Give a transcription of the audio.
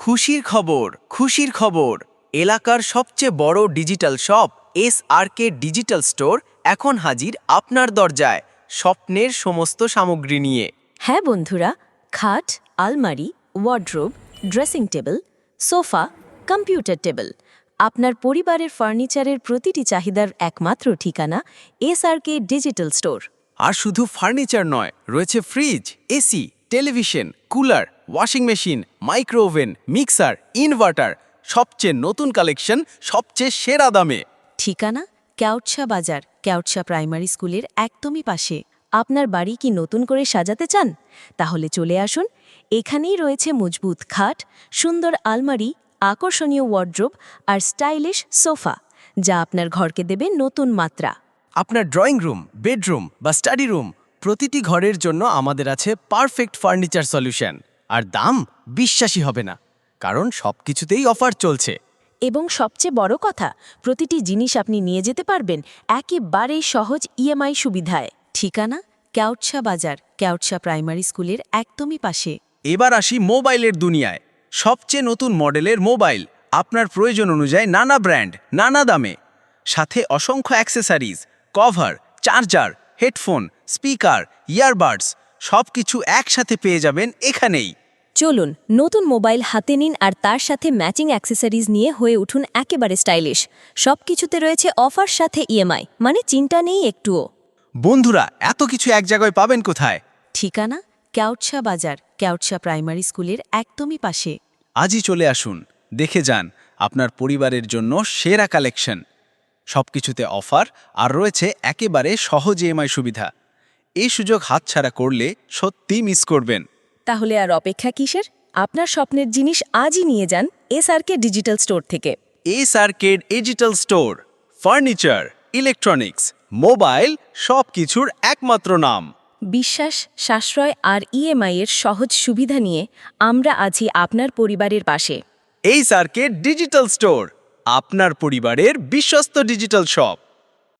খুশির খবর খুশির খবর। এলাকার সবচেয়ে বড় digital shop S R K digital store এখন হাজির আপনার দরজায় স্বপ্নের সমস্ত সামগ্রী নিয়ে। হ্যাঁ বন্ধুরা খাট আলমারি wardrobe dressing table sofa computer table আপনার পরিবারের ফার্নিচারের প্রতিটি চাহিদার একমাত্র ঠিকানা এসআরকে ডিজিটাল স্টোর আর শুধু ফার্নিচার নয় রয়েছে fridge AC television cooler washing machine micro oven mixer inverter সবচেয়ে নতুন কালেকশন সবচেয়ে সেরা দামে। ঠিকানা? ক্যাউটসা বাজার ক্যাউটসা প্রাইমারি স্কুলের একদমই পাশে। আপনার বাড়ি কি নতুন করে সাজাতে চান? তাহলে চলে আসুন। এখানেই রয়েছে মজবুত খাট সুন্দর আলমারি আকর্ষণীয় ওয়ার্ড্রোব আর স্টাইলিশ সোফা যা আপনার ঘরকে দেবে নতুন মাত্রা। আপনার ড্রয়িং রুম বেডরুম বা স্টাডি রুম প্রতিটি ঘরের জন্য আমাদের আছে পারফেক্ট ফার্নিচার সলিউশন আর দাম বিশ্বাসী হবে না কারণ সব কিছুতেই অফার চলছে। এবং সবচেয়ে বড় কথা প্রতিটি জিনিস আপনি নিয়ে যেতে পারবেন একেবারেই সহজ ইএমআই সুবিধায়। ঠিকানা ক্যাউটসা বাজার ক্যাউটসা প্রাইমারি স্কুলের একদমই পাশে। এবার আসি মোবাইলের দুনিয়ায়। সবচেয়ে নতুন মডেলের মোবাইল আপনার প্রয়োজন অনুযায়ী নানা ব্র্যান্ড নানা দামে। সাথে অসংখ্য accessories cover charger headphone speaker earbuds সব কিছু একসাথে পেয়ে যাবেন এখানেই। চলুন নতুন মোবাইল হাতে নিন আর তার সাথে ম্যাচিং অ্যাক্সেসরিজ নিয়ে হয়ে উঠুন একেবারে স্টাইলিশ। সব কিছুতে রয়েছে অফার সাথে ইএমআই মানে চিন্তা নেই একটুও। বন্ধুরা এত কিছু এক জায়গায় পাবেন কোথায়? ঠিকানা? ক্যাউটসা বাজার ক্যাউটসা প্রাইমারি স্কুলের একদমই পাশে। আজই চলে আসুন দেখে যান আপনার পরিবারের জন্য সেরা কালেকশন। সবকিছুতে অফার আর রয়েছে একেবারে সহজ ইএমআই সুবিধা। এই সুযোগ হাতছাড়া করলে সত্যি মিস করবেন। তাহলে আর অপেক্ষা কিসের? আপনার স্বপ্নের জিনিস আজই নিয়ে যান এসআরকে ডিজিটাল স্টোর থেকে। S R K digital store furniture electronics mobile সব কিছুর একমাত্র নাম। বিশ্বাস সাশ্রয় আর ইএমআই এর সহজ সুবিধা নিয়ে আমরা আছি আপনার পরিবারের পাশে। এই সার্কেট ডিজিটাল স্টোর আপনার পরিবারের বিশ্বস্ত ডিজিটাল শপ